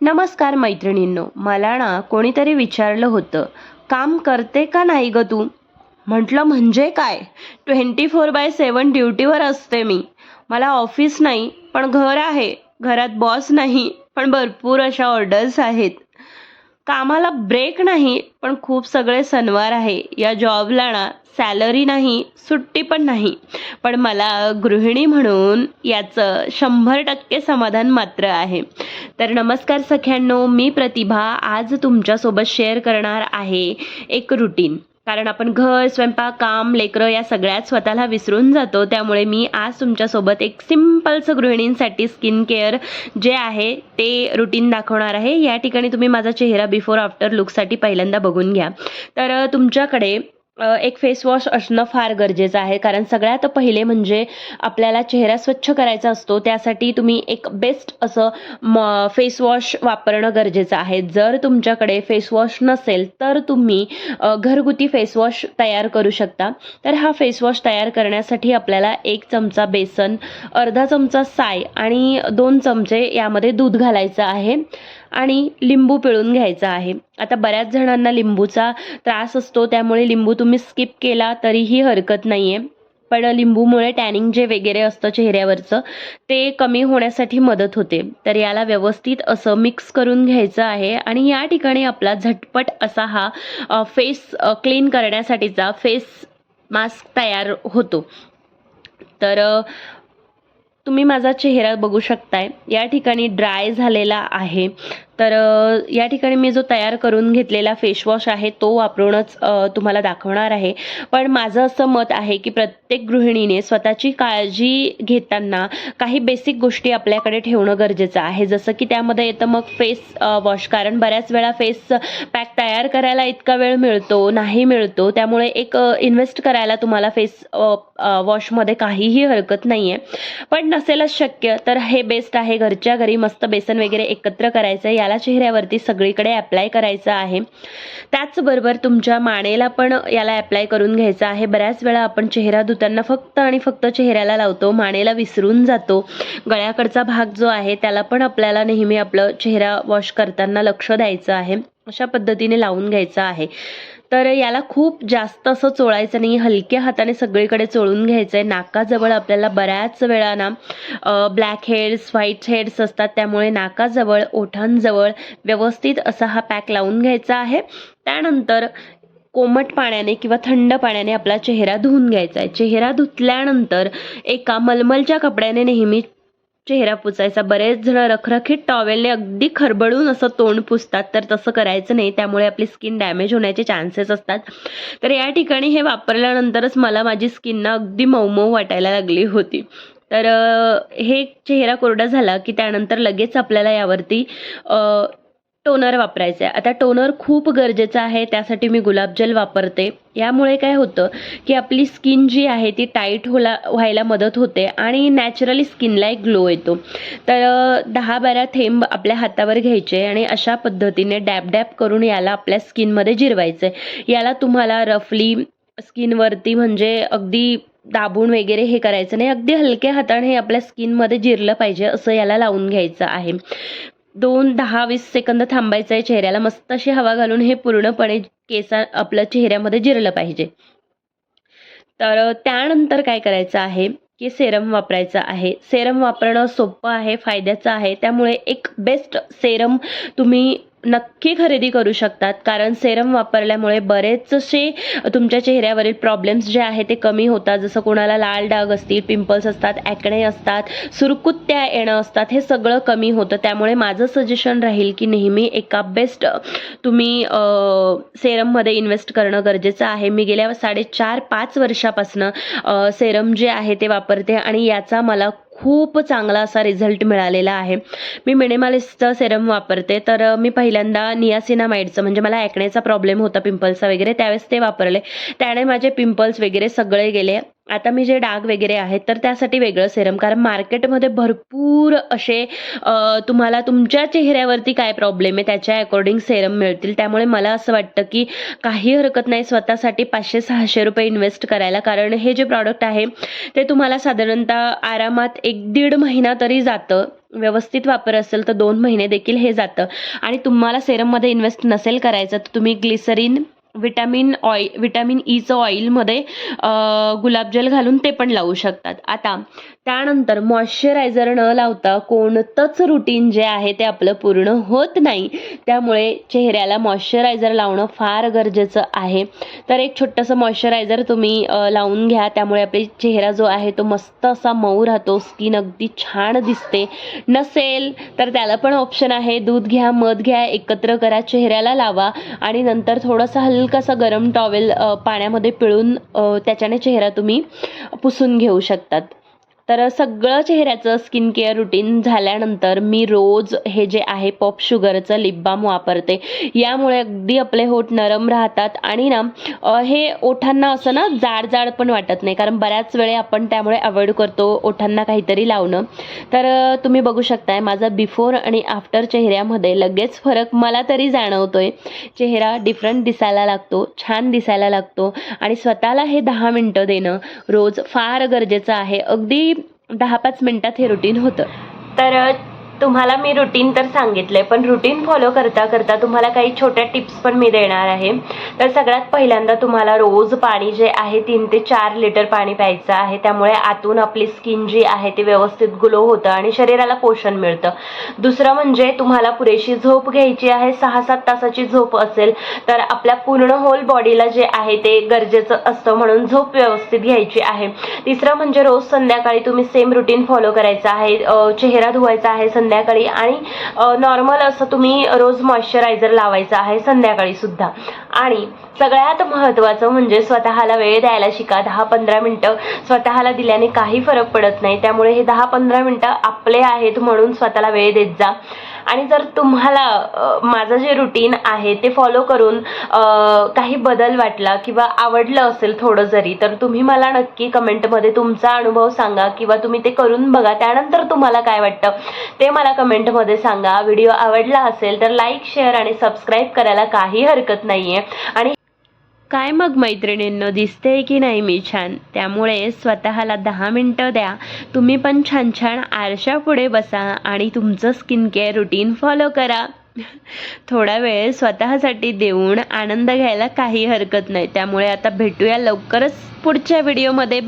नमस्कार मैत्रिणींनो मला ना कोणीतरी विचारलं होतं काम करते का नाही ग तू? म्हटलं म्हणजे काय? ट्वेंटी फोर बाय सेवन ड्युटीवर असते मी. मला ऑफिस नाही पण घर आहे. घरात बॉस नाही पण भरपूर अशा ऑर्डर्स आहेत. कामाला ब्रेक नाही पण खूप सगळे सणवार आहे. या जॉबला ना सॅलरी नाही सुट्टी पण नाही. पण मला गृहिणी म्हणून याचं शंभर टक्के समाधान मात्र आहे. तर नमस्कार सख्यांनो मी प्रतिभा आज तुमच्यासोबत शेअर करणार आहे एक रुटीन कारण आपण घर स्वयंपाक काम लेकरं या सगळ्यात स्वतःला विसरून जातो. त्यामुळे मी आज तुमच्यासोबत एक सिम्पलचं गृहिणींसाठी स्किन केअर जे आहे ते रुटीन दाखवणार आहे. या ठिकाणी तुम्ही माझा चेहरा बिफोर आफ्टर लुकसाठी पहिल्यांदा बघून घ्या. तर तुमच्याकडे एक फेस वॉश असणं फार गरजेचं आहे. कारण सगळ्यात पहिले म्हणजे आपल्याला चेहरा स्वच्छ करायचा असतो. त्यासाठी तुम्ही एक बेस्ट असं म फेस वॉश वापरणं गरजेचं आहे. जर तुमच्याकडे फेस वॉश नसेल तर तुम्ही घरगुती फेस वॉश तयार करू शकता. तर हा फेस वॉश तयार करण्यासाठी आपल्याला एक चमचा बेसन अर्धा चमचा साय आणि दोन चमचे यामध्ये दूध घालायचं आहे. आणि लिंबू पिळून घ्यायचा आहे. आता बऱ्याच जणांना लिंबूचा त्रास असतो त्यामुळे लिंबू तुम्ही स्किप केला तरीही हरकत नाही आहे पण लिंबूमुळे टॅनिंग जे वगैरे असतं चेहऱ्यावरचं ते कमी होण्यासाठी मदत होते. तर याला व्यवस्थित असं मिक्स करून घ्यायचं आहे आणि या ठिकाणी आपला झटपट असा हा फेस क्लीन करण्यासाठीचा फेस मास्क तयार होतो. तर तुम्ही माझा चेहरा बघू शकताय. या ठिकाणी ड्राय झालेला आहे. तर या ठिकाणी मी जो तयार करून घेतलेला फेसवॉश आहे तो वापरूनच तुम्हाला दाखवणार आहे. पण माझं असं मत आहे की प्रत्येक गृहिणीने स्वतःची काळजी घेताना काही बेसिक गोष्टी आपल्याकडे ठेवणं गरजेचं आहे. जसं की त्यामध्ये येतं मग फेस वॉश कारण बऱ्याच वेळा फेस पॅक तयार करायला इतका वेळ मिळतो नाही मिळतो. त्यामुळे एक इन्व्हेस्ट करायला तुम्हाला फेस वॉशमध्ये काहीही हरकत नाही आहे पण नसेलच शक्य तर हे बेस्ट आहे. घरच्या घरी मस्त बेसन वगैरे एकत्र करायचं या याला चेहऱ्यावरती सगळीकडे अप्लाय करायचं आहे. त्याचबरोबर तुमच्या मानेला पण याला अप्लाय करून घ्यायचं आहे. बऱ्याच वेळा आपण चेहरा धुताना फक्त आणि फक्त चेहऱ्याला लावतो. मानेला विसरून जातो. गळ्याकडचा भाग जो आहे त्याला पण आपल्याला नेहमी आपलं चेहरा वॉश करताना लक्ष द्यायचं आहे. अशा पद्धतीने लावून घ्यायचं आहे. तर याला खूप जास्त असं चोळायचं नाही. हलक्या हाताने सगळीकडे चोळून घ्यायचं आहे नाकाजवळ आपल्याला बऱ्याच वेळा ना ब्लॅक हेड्स व्हाईट हेड्स असतात. त्यामुळे नाकाजवळ ओठांजवळ व्यवस्थित असा हा पॅक लावून घ्यायचा आहे. त्यानंतर कोमट पाण्याने किंवा थंड पाण्याने आपला चेहरा धुवून घ्यायचा आहे. चेहरा धुतल्यानंतर एका मलमलच्या कपड्याने नेहमी चेहरा पुसायचा. बरेच जण रखरखीत टॉवेलने अगदी खरबडून असं तोंड पुसतात. तर तसं करायचं नाही. त्यामुळे आपली स्किन डॅमेज होण्याचे चान्सेस असतात. तर या ठिकाणी हे वापरल्यानंतरच मला माझी स्किन ना अगदी मऊ मऊ वाटायला लागली होती. तर हे चेहरा कोरडा झाला की त्यानंतर लगेच आपल्याला यावरती टोनर वापरायचं. आहे आता टोनर खूप गरजेचं आहे त्यासाठी मी गुलाबजल वापरते. यामुळे काय होतं की आपली स्किन जी आहे ती टाईट होला व्हायला मदत होते आणि नॅचरली स्किनला एक ग्लो येतो. तर दहा बारा थेंब आपल्या हातावर घ्यायचे आणि अशा पद्धतीने डॅब डॅप करून याला आपल्या स्किनमध्ये जिरवायचं. आहे याला तुम्हाला रफली स्किनवरती म्हणजे अगदी दाबून वगैरे हे करायचं नाही. अगदी हलक्या हाताने हे आपल्या स्किनमध्ये जिरलं पाहिजे असं याला लावून घ्यायचं आहे. दोन दहा वीस सेकंद थांबायचं आहे चेहऱ्याला. मस्त अशी हवा घालून हे पूर्णपणे केसा आपल्या चेहऱ्यामध्ये जिरलं पाहिजे. तर त्यानंतर काय करायचं आहे की सेरम वापरायचं आहे. सेरम वापरणं सोपं आहे फायद्याचं आहे. त्यामुळे एक बेस्ट सेरम तुम्ही नक्की खरेदी करू शकतात. कारण सेरम वापरल्यामुळे बरेचसे तुमच्या चेहऱ्यावरील प्रॉब्लेम्स जे आहे ते कमी होतात. जसं कोणाला लाल डाग असतील पिंपल्स असतात ॲकणे असतात सुरकुत्त्या येणं असतात हे सगळं कमी होतं. त्यामुळे माझं सजेशन राहील की नेहमी एका बेस्ट तुम्ही सेरममध्ये इन्व्हेस्ट करणं गरजेचं आहे. मी गेल्या साडेचार पाच वर्षापासनं सेरम जे आहे ते वापरते आणि याचा मला खूप चांगला असा रिझल्ट मिळालेला आहे. मी मिनिमालिस्टचं सेरम वापरते. तर मी पहिल्यांदा नियासिनामाइडचं म्हणजे मला ॲकण्याचा प्रॉब्लेम होता पिंपल्सचा वगैरे त्यावेळेस ते वापरले. त्याने माझे पिंपल्स वगैरे सगळे गेले. आता मी जे डाग वगैरे आहेत तर त्यासाठी वेगळं सेरम कारण मार्केटमध्ये भरपूर असे तुम्हाला तुमच्या चेहऱ्यावरती काय प्रॉब्लेम आहे त्याच्या अकॉर्डिंग सेरम मिळतील. त्यामुळे मला असं वाटतं की काही हरकत नाही स्वतःसाठी पाचशे सहाशे रुपये इन्व्हेस्ट करायला. कारण हे जे प्रॉडक्ट आहे ते तुम्हाला साधारणतः आरामात एक दीड महिना तरी जातं. व्यवस्थित वापर असेल तर दोन महिने देखील हे जातं. आणि तुम्हाला सेरममध्ये इन्व्हेस्ट नसेल करायचं तर तुम्ही ग्लिसरीन विटॅमिन ऑइल विटॅमिन ईचं ऑइलमध्ये गुलाबजल घालून ते पण लावू शकतात. आता त्यानंतर मॉइश्चरायझर न लावता कोणतंच रुटीन जे आहे ते आपलं पूर्ण होत नाही. त्यामुळे चेहऱ्याला मॉइश्चरायझर लावणं फार गरजेचं आहे. तर एक छोटंसं मॉइश्चरायझर तुम्ही लावून घ्या. त्यामुळे आपले चेहरा जो आहे तो मस्त असा मऊ राहतो. स्किन अगदी छान दिसते. नसेल तर त्याला पण ऑप्शन आहे. दूध घ्या मध घ्या एकत्र करा चेहऱ्याला लावा. आणि नंतर थोडासा हलकासा गरम टॉवेल पाण्यामध्ये पिळून त्याच्याने चेहरा तुम्ही पुसून घेऊ शकतात. तर सगळं चेहऱ्याचं स्किन केअर रुटीन झाल्यानंतर मी रोज हे जे आहे पॉप शुगरचं लिप बाम वापरते. यामुळे अगदी आपले होठ नरम राहतात आणि ना हे ओठांना असं ना जाड जाड पण वाटत नाही. कारण बऱ्याच वेळे आपण त्यामुळे अवॉइड करतो ओठांना काहीतरी लावणं. तर तुम्ही बघू शकताय माझा बिफोर आणि आफ्टर चेहऱ्यामध्ये लगेच फरक मला तरी जाणवतोय. चेहरा डिफरंट दिसायला लागतो छान दिसायला लागतो आणि स्वतःला हे दहा मिनटं देणं रोज फार गरजेचं आहे. अगदी दहा पाच मिनटात हे रुटीन होतं. तर तुम्हाला मी रुटीन तर सांगितलंय पण रुटीन फॉलो करता करता तुम्हाला काही छोट्या टिप्स पण मी देणार आहे. तर सगळ्यात पहिल्यांदा तुम्हाला रोज पाणी जे आहे तीन ते चार लिटर पाणी प्यायचं आहे. त्यामुळे आतून आपली स्किन जी आहे ती व्यवस्थित ग्लो होतं आणि शरीराला पोषण मिळतं. दुसरं म्हणजे तुम्हाला पुरेशी झोप घ्यायची आहे सहा सात तासाची झोप असेल तर आपल्या पूर्ण होल बॉडीला जे आहे ते गरजेचं असतं म्हणून झोप व्यवस्थित घ्यायची आहे. तिसरं म्हणजे रोज संध्याकाळी तुम्ही सेम रुटीन फॉलो करायचं आहे. चेहरा धुवायचा आहे संध्याकाळी आणि नॉर्मल असं तुम्ही रोज मॉइश्चरायझर लावायचं आहे संध्याकाळी सुद्धा. आणि सगळ्यात महत्त्वाचं म्हणजे स्वतःला वेळ द्यायला शिका. दहा पंधरा मिनटं स्वतःला दिल्याने काही फरक पडत नाही. त्यामुळे हे दहा पंधरा मिनटं आपले आहेत म्हणून स्वतःला वेळ देत जा. आणि जर तुम्हाला माझं जे रुटीन आहे ते फॉलो करून काही बदल वाटला किंवा आवडलं असेल थोडं जरी तर तुम्ही मला नक्की कमेंटमध्ये तुमचा अनुभव सांगा किंवा तुम्ही ते करून बघा. त्यानंतर तुम्हाला काय वाटतं ते मला कमेंटमध्ये सांगा. व्हिडिओ आवडला असेल तर लाईक शेअर आणि सबस्क्राईब करायला काही हरकत नाही आहे आणि काय मग मैत्रिणींनो? दिसते की नाही मी छान? त्यामुळे स्वतःला दहा मिनटं द्या. तुम्ही पण छान छान आरशापुढे बसा आणि तुमचं स्किन केअर रुटीन फॉलो करा. थोडा वेळ स्वतःसाठी देऊन आनंद घ्यायला काही हरकत नाही. त्यामुळे आता भेटूया लवकरच पुढच्या व्हिडिओमध्ये. बा